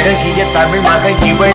அழகிய தமிழ் மகள் இவள்.